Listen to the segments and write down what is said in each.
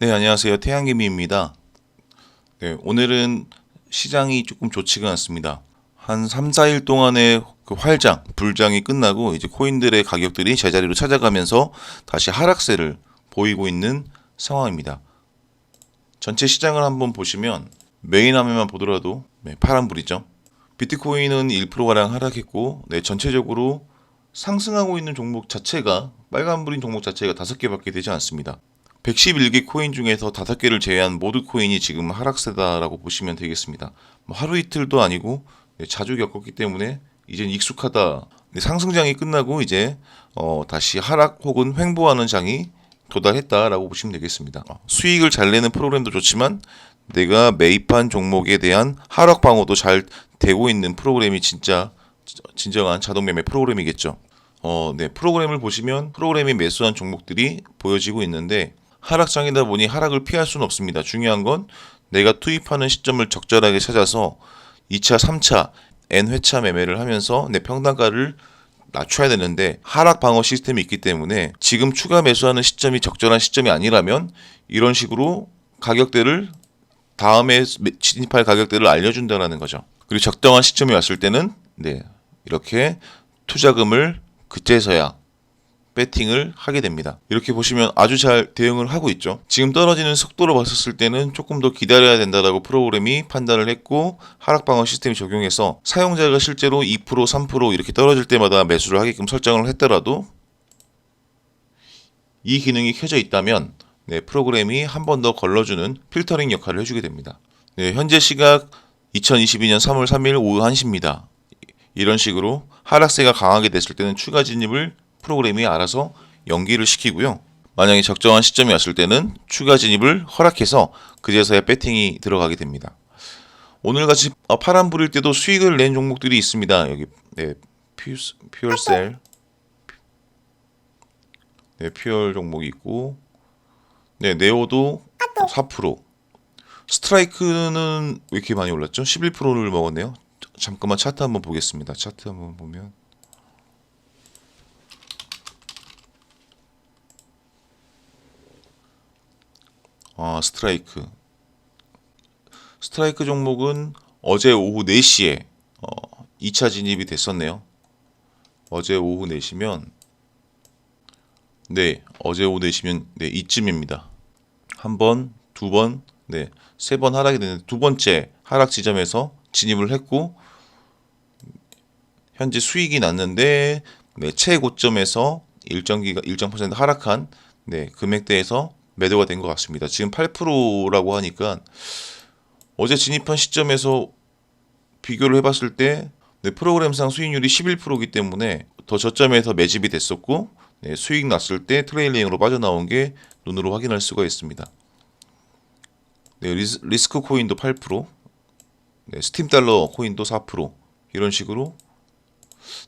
네, 안녕하세요. 태양개미입니다. 네, 오늘은 시장이 조금 좋지가 않습니다. 한 3, 4일 동안의 그 활장, 불장이 끝나고 이제 코인들의 가격들이 제자리로 찾아가면서 다시 하락세를 보이고 있는 상황입니다. 전체 시장을 한번 보시면 메인 화면만 보더라도 네, 파란불이죠. 비트코인은 1%가량 하락했고 네, 전체적으로 상승하고 있는 종목 자체가 빨간불인 종목 자체가 5개밖에 되지 않습니다. 111개 코인 중에서 5개를 제외한 모두 코인이 지금 하락세다라고 보시면 되겠습니다. 뭐 하루 이틀도 아니고 네, 자주 겪었기 때문에 이젠 익숙하다. 네, 상승장이 끝나고 이제 어, 다시 하락 혹은 횡보하는 장이 도달했다라고 보시면 되겠습니다. 어, 수익을 잘 내는 프로그램도 좋지만 내가 매입한 종목에 대한 하락 방어도 잘 되고 있는 프로그램이 진짜 진정한 자동 매매 프로그램이겠죠. 어, 네, 프로그램을 보시면 프로그램이 매수한 종목들이 보여지고 있는데 하락장이다 보니 하락을 피할 수는 없습니다. 중요한 건 내가 투입하는 시점을 적절하게 찾아서 2차, 3차, N회차 매매를 하면서 내 평단가를 낮춰야 되는데 하락 방어 시스템이 있기 때문에 지금 추가 매수하는 시점이 적절한 시점이 아니라면 이런 식으로 가격대를 다음에 진입할 가격대를 알려준다라는 거죠. 그리고 적당한 시점이 왔을 때는 네 이렇게 투자금을 그때서야 배팅을 하게 됩니다. 이렇게 보시면 아주 잘 대응을 하고 있죠. 지금 떨어지는 속도로 봤었을 때는 조금 더 기다려야 된다라고 프로그램이 판단을 했고 하락 방어 시스템이 적용해서 사용자가 실제로 2% 3% 이렇게 떨어질 때마다 매수를 하게끔 설정을 했더라도 이 기능이 켜져 있다면 네, 프로그램이 한 번 더 걸러주는 필터링 역할을 해주게 됩니다. 네, 현재 시각 2022년 3월 3일 오후 1시입니다. 이런 식으로 하락세가 강하게 됐을 때는 추가 진입을 프로그램이 알아서 연기를 시키고요. 만약에 적정한 시점이 왔을 때는 추가 진입을 허락해서 그제서야 배팅이 들어가게 됩니다. 오늘같이 어, 파란 불일 때도 수익을 낸 종목들이 있습니다. 여기 네, 퓨얼셀 네, 퓨얼 종목이 있고 네, 네오도 4% 스트라이크는 왜 이렇게 많이 올랐죠? 11%를 먹었네요. 잠깐만 차트 한번 보겠습니다. 차트 한번 보면 아, 스트라이크. 스트라이크 종목은 어제 오후 4시에 어, 2차 진입이 됐었네요. 어제 오후 4시면 네, 어제 오후 4시면 네, 이쯤입니다. 한 번, 두 번, 네, 세 번 하락이 되는데 두 번째 하락 지점에서 진입을 했고 현재 수익이 났는데 네, 최고점에서 일정 기가 일정 퍼센트 하락한 네, 금액대에서 매도가 된 것 같습니다. 지금 8%라고 하니까 어제 진입한 시점에서 비교를 해봤을 때 네, 프로그램상 수익률이 11%이기 때문에 더 저점에서 매집이 됐었고 네, 수익 났을 때 트레일링으로 빠져나온 게 눈으로 확인할 수가 있습니다. 네, 리스, 리스크 코인도 8%, 네, 스팀 달러 코인도 4% 이런 식으로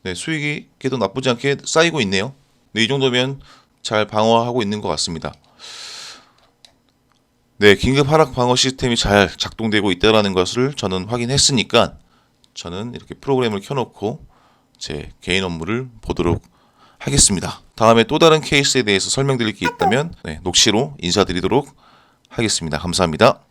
네, 수익이 계속 나쁘지 않게 쌓이고 있네요. 네, 이 정도면 잘 방어하고 있는 것 같습니다. 네, 긴급 하락 방어 시스템이 잘 작동되고 있다라는 것을 저는 확인했으니까 저는 이렇게 프로그램을 켜놓고 제 개인 업무를 보도록 하겠습니다. 다음에 또 다른 케이스에 대해서 설명드릴 게 있다면 네, 녹취로 인사드리도록 하겠습니다. 감사합니다.